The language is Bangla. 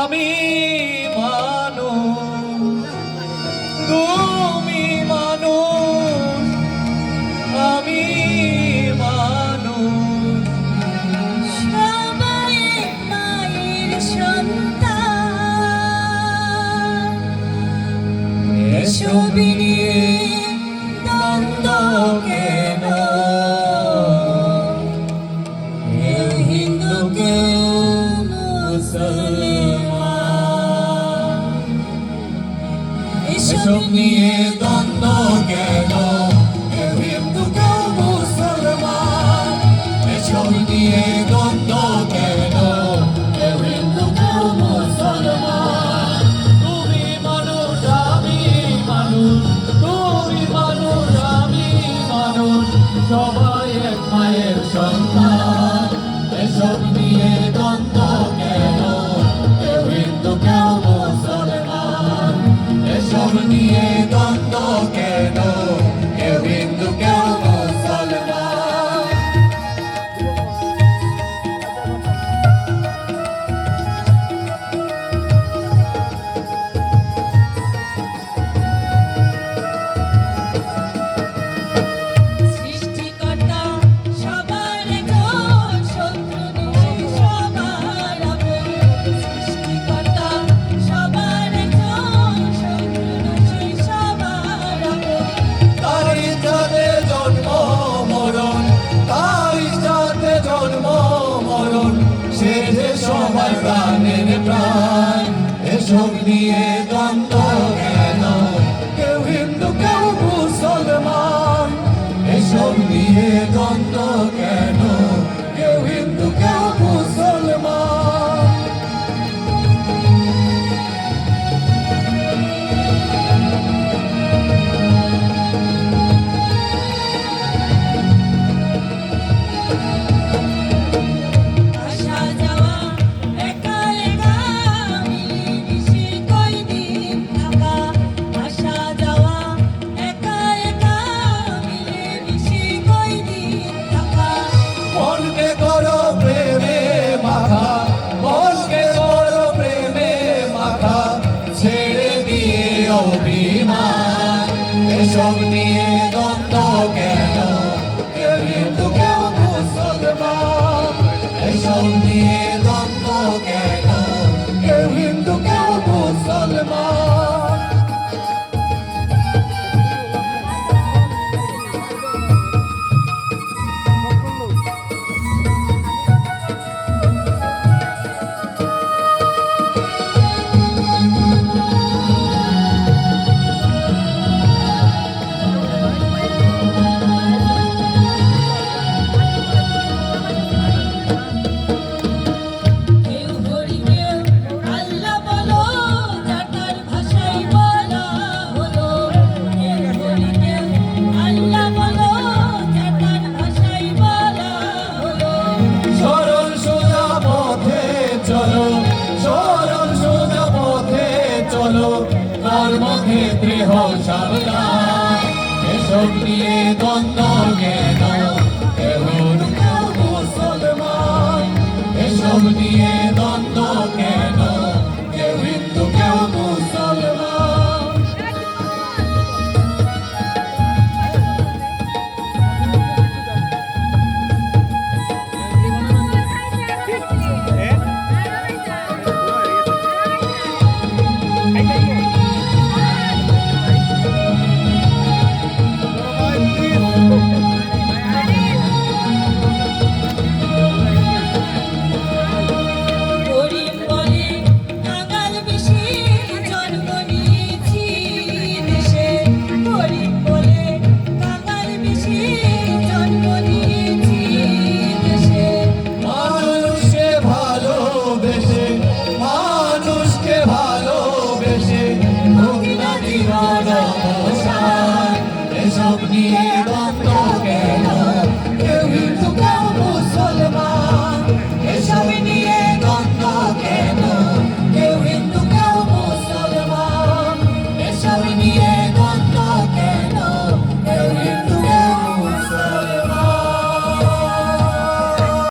আমি মানো তুমি মানো আমি মানো মায়ের সন্তান। ছবি নিয়ে কেন? হিন্দুকে এসব নিয়ে দ্বন্দ্ব কেন? হিন্দু কেউ মুসলমান এসব নিয়ে দ্বন্দ্ব কেন? তুমি মানুষ, আমি মানুষ, তুমি মানুষ, আমি মানুষ, সবাই এক মায়ের সন্তান এসব নিয়ে দ্বন্দ্ব harmony and আমার প্রাণের প্রাণ এসব নিয়ে দ্বন্দ্ব কেন? কেউ হিন্দু, কেউ মুসলমান এসব নিয়ে দ্বন্দ্ব কেন? Oh. তার মুখে দেহ সারদা। এসব নিয়ে দ্বন্দ্ব জ্ঞান